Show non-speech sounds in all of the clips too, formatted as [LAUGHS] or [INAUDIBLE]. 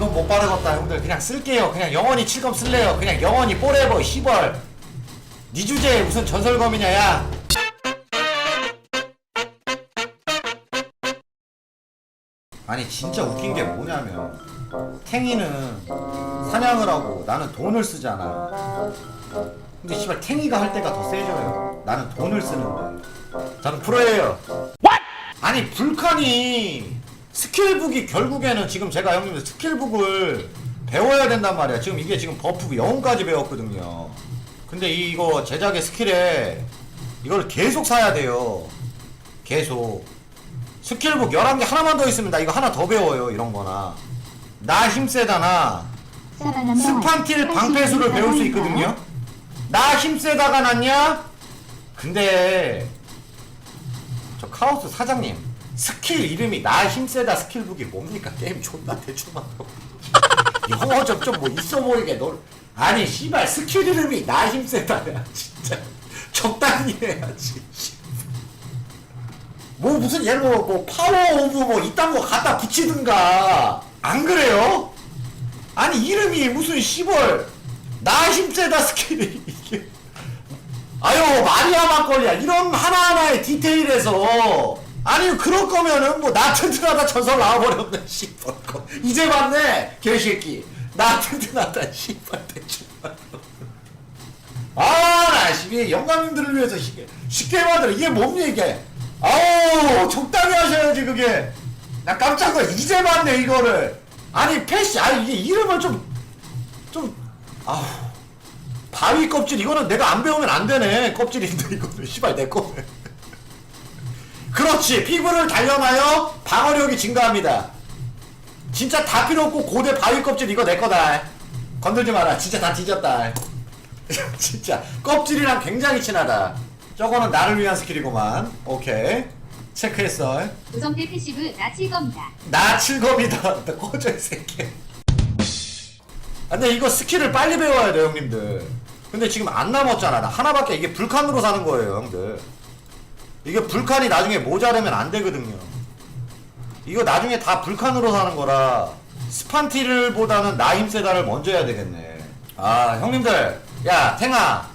이건 못 바르겠다. 형들 그냥 쓸게요. 그냥 영원히 칠검 쓸래요. 그냥 영원히 뽀레버 시벌. 니 주제에 무슨 전설검이냐 야. 아니 진짜 웃긴 게 뭐냐면 탱이는 사냥을 하고 나는 돈을 쓰잖아. 근데 씨발 탱이가 할 때가 더 세져요. 나는 돈을 쓰는데. 저는 프로예요. 아니 불칸이 스킬북이 결국에는 지금 제가 형님들 스킬북을 배워야 된단 말이야. 지금 이게 지금 버프 영웅까지 배웠거든요. 근데 이거 제작의 스킬에 이걸 계속 사야 돼요. 계속. 스킬북 11개 하나만 더나 이거 하나 더 배워요 이런 거나. 나 힘세다나 스판틸 방패수를 배울 수 있거든요. 나 힘세다가 낫냐? 근데 저 카오스 사장님 스킬 이름이 나 힘세다 스킬북이 뭡니까? 게임 존나 대충만 하고. [LAUGHS] 영어 접점 뭐 있어 보이게 널 아니 씨발 스킬 이름이 나 힘세다 야 진짜. 적당히 해야지. 뭐 무슨 예를 들어 뭐 파워 오브 뭐 이딴 거 갖다 붙이든가. 안 그래요? 아니 이름이 무슨 시벌. 나 힘세다 스킬이 이게. 아유 마리아 막걸리야. 이런 하나하나의 디테일에서 아니 그럴 거면은 뭐 나 튼튼하다 전설 나와버렸네 [LAUGHS] 씨발. 거 이제 봤네 개새끼. 나 튼튼하다 씨발 대충. 아나 시비 영감님들을 위해서 쉽게 쉽게 만들어 이게 뭡니까 이게 아우 적당히 하셔야지 그게. 나 깜짝 놀라 이제 봤네 이거를. 아니 패시 아니 이게 이름을 좀좀 아우. 바위 껍질 이거는 내가 안 배우면 안 되네 껍질인데 이거는. 씨발 내 거네 그렇지. 피부를 단련하여 방어력이 증가합니다. 진짜 다 필요 없고 고대 바위 껍질 이거 내 거다. 건들지 마라. 진짜 다 뒤졌다. [LAUGHS] 진짜. 껍질이랑 굉장히 친하다. 저거는 나를 위한 스킬이구만. 오케이. 체크했어. 우성태 패시브 나칠 겁니다. 나 칠검이다. 나 꺼져 이 새끼. 아, 근데 이거 스킬을 빨리 배워야 돼요 형님들. 근데 지금 안 남았잖아. 나 하나밖에 이게 불칸으로 사는 거예요 형들 이게 불칸이 나중에 모자르면 안 되거든요 이거 나중에 다 불칸으로 사는 거라 스판티를 보다는 나 힘세다를 먼저 해야 되겠네 아 형님들 야 탱아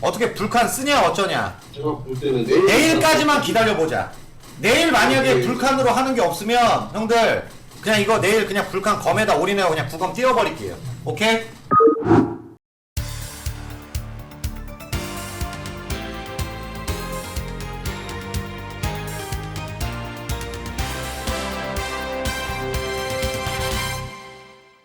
어떻게 불칸 쓰냐 어쩌냐 제가 볼 때는 내일 내일까지만 기다려보자. 내일 만약에. 불칸으로 하는 게 없으면 형들 그냥 이거 내일 그냥 불칸 검에다 올인해고 그냥 구검 띄워버릴게요. 오케이?